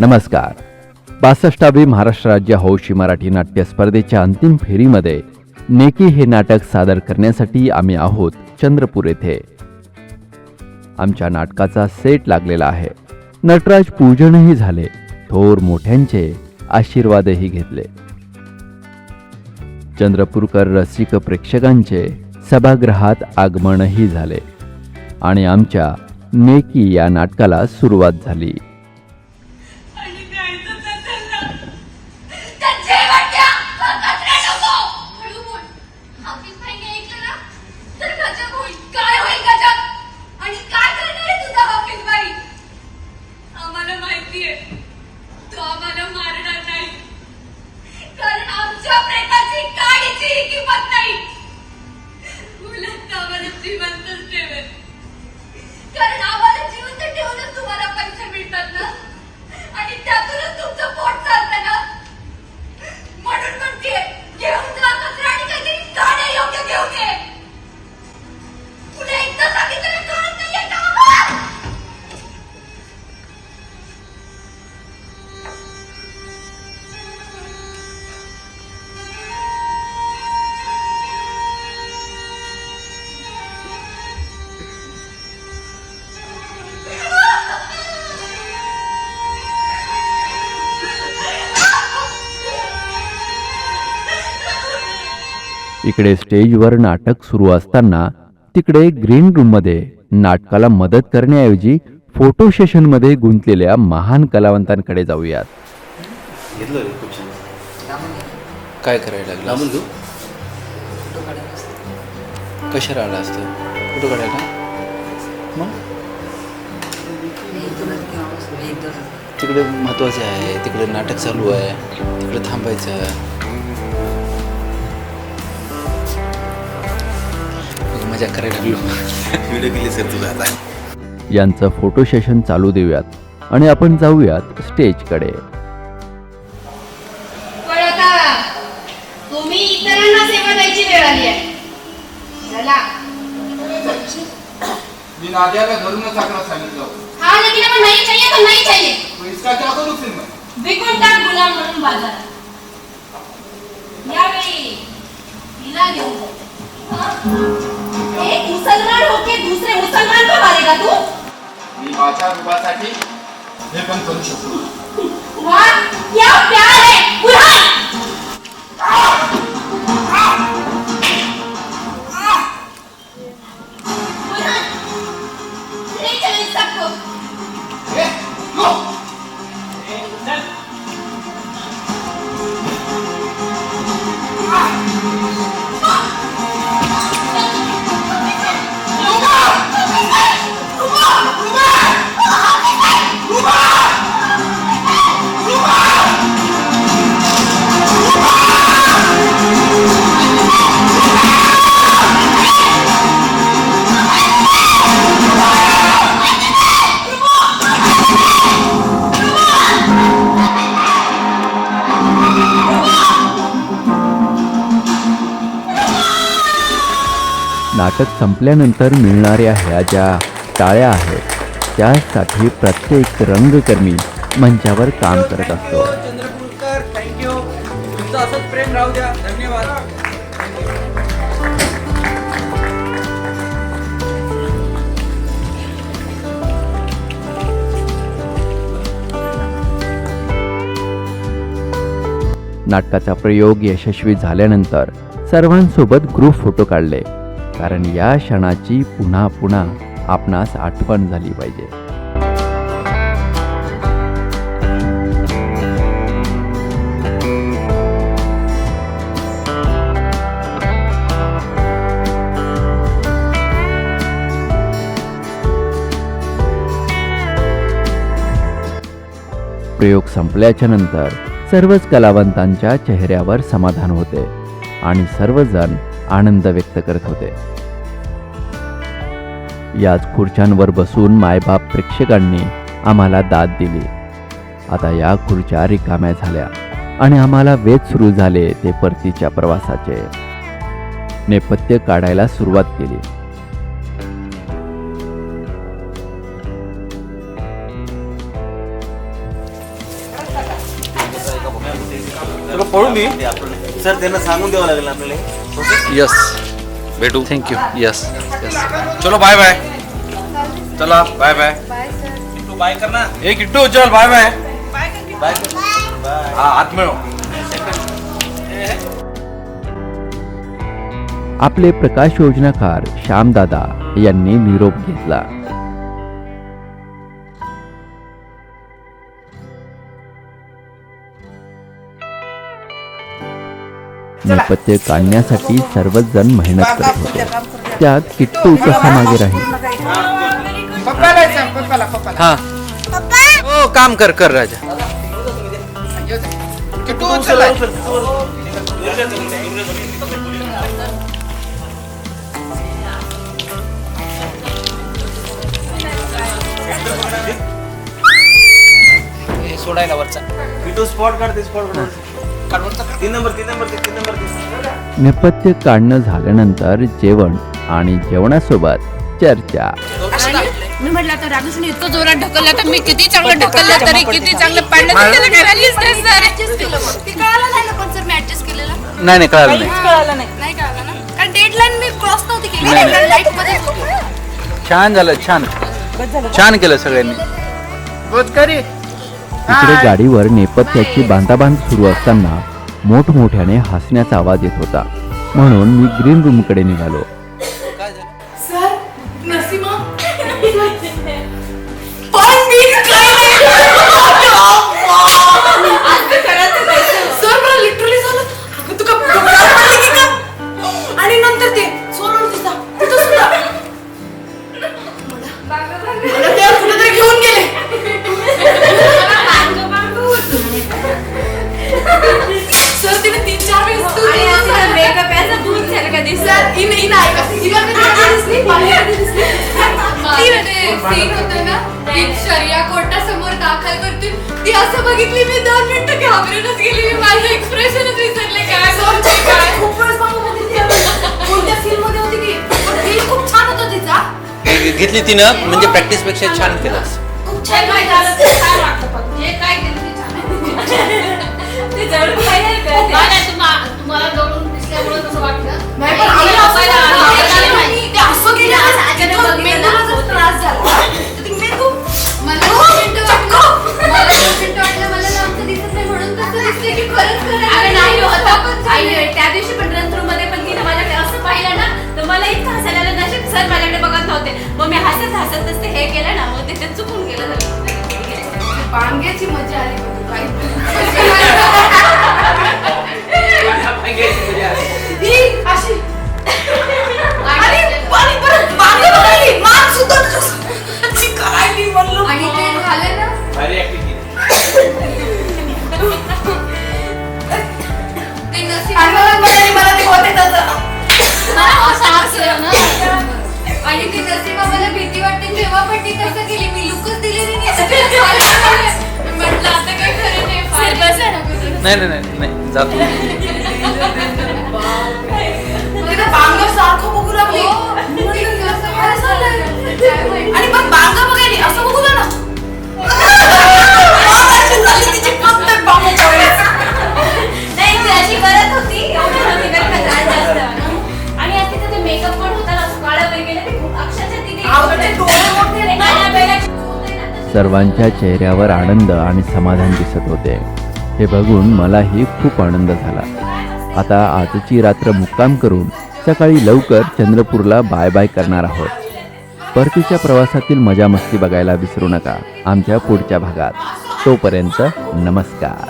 नमस्कार. बासष्टावी महाराष्ट्र राज्य हौशी मराठी नाट्य स्पर्धेच्या अंतिम फेरीमध्ये नेकी हे नाटक सादर करण्यासाठी आम्ही आहोत चंद्रपूर येथे. आमच्या नाटकाचा सेट लागलेला आहे. नटराज पूजनही झाले. थोर मोठ्यांचे आशीर्वादही घेतले. चंद्रपूरकर रसिक प्रेक्षकांचे सभागृहात आगमनही झाले आणि आमच्या नेकी या नाटकाला सुरुवात झाली. इकडे स्टेजवर नाटक सुरू असताना तिकडे ग्रीन रूममध्ये नाटकाला मदत करण्याऐवजी फोटो सेशनमध्ये गुंतलेल्या महान कलावंतांकडे जाऊयात. काय करायला लागला कशाला आला असतं? कुठं काढायला? मग? तिकडे महत्त्वाचे आहे तिकडे नाटक चालू आहे तिकडे थांबायचं आहे. मजा करायला लागलो. व्हिडिओ केली सर तुला आता. यांचं फोटो सेशन चालू देऊयात आणि आपण जाऊयात स्टेजकडे तुम्ही इतरांना सेवा द्यायची वेळ आली आहे. चला. मी आकडा सांगितलं हा लेकिन आपण नाही चाहिए तो नहीं चाहिए. तो इसका क्या करू फिर मैं विकून टाक गुलाम म्हणून बाजारात यावेळी तिला घेऊन जा. को मारेगा तू? मी माझ्या रूपासाठी हे पण करू शकतो. वाह क्या प्यार है! बुरहान नाटक संपल्यानंतर मिळणाऱ्या ह्या ज्या टाळ्या आहेत त्यासाठी प्रत्येक रंगकर्मी मंचावर काम करत असतो. नाटकाचा प्रयोग यशस्वी झाल्यानंतर सर्वांसोबत ग्रुप फोटो काढले. कारण या क्षणाची पुन्हा पुन्हा आपणास आठवण झाली पाहिजे. प्रयोग संपल्याच्या नंतर सर्वच कलावंतांच्या चेहऱ्यावर समाधान होते आणि सर्वजण आनंद व्यक्त करत होते. याच खुर्च्यांवर बसून मायबाप प्रेक्षकांनी आम्हाला दाद दिली. आता या खुर्च्या रिकाम्या झाल्या आणि आम्हाला वेध सुरू झाले ते परतीच्या प्रवासाचे. नेपथ्य काढायला सुरुवात केली. पळून सर त्यांना सांगून द्यावं लागेल आपल्याला. यस भेटू. थँक्यू यस यस चलो बाय बाय चला बाय बाय किट्टू बाय कर ना. ए किट्टू चल बाय बाय बाय हा हात मिळव. आपले प्रकाश योजनाकार श्यामदादा यांनी निरोप घेतला. नेपथ्य काढण्यासाठी सर्वच जण मेहनत करत होते. त्यात किट्टू कसा मागे राहील. हा. हो काम कर कर राजा. किट्टू चला हे सोडायला वरचा. तू स्पॉट काढते स्पॉट तीन नंबर तीन नंबर तीन नंबर तीन नेपथ्य काढणं झाल्यानंतर जेवण आणि जेवणासोबत चर्चा. मी म्हटलं आता रामकृष्ण इतकं जोरात ढकललं तर मी किती चांगलं ढकललं तरी किती चांगलं पाडलं तरी त्याला काय release नाही केलं. ते कळालं नाही ना पण सर मी ऍडजस्ट केलेलं. नाही नाही कळालं नाही. नाही. कळालं ना. कारण डेडलाईन मी क्रॉस नव्हती केली. नाही, नाही. लाइटमध्ये होती. छान झालं छान. छान केलं सगळ्यांनी. रोजगारी इकडे गाडीवर नेपथ्याची बांधाबांध सुरू असताना मोठमोठ्याने हसण्याचा आवाज येत होता. म्हणून मी ग्रीन रूमकडे निघालो. घेतली तिनं म्हणजे प्रॅक्टिसपेक्षा छान केलं. खूप छान माहिती आलं ते वाटतं पण. जे काय केलं ते छान. ते सर माझ्याकडे बघत नव्हते. मग मी हसत हसत नसते हे केलं ना मग त्याच्यात चुकून गेलं पांग्याची मजा आली ही अशी. आणि आणि परत मागे बघायली मान सुद्धा नाही नाही नाही नाही जातो सारखं बघू लागली. आणि बघायली असं बघू ना पहिल्या सर्वांच्या चेहऱ्यावर आनंद आणि समाधान दिसत होते. हे बघून मलाही खूप आनंद झाला. आता आजची रात्र मुक्काम करून सकाळी लवकर चंद्रपूरला बाय बाय करणार आहोत. परतीच्या प्रवासातील मजा मस्ती बघायला विसरू नका. आमच्या पुढच्या भागात. तोपर्यंत नमस्कार.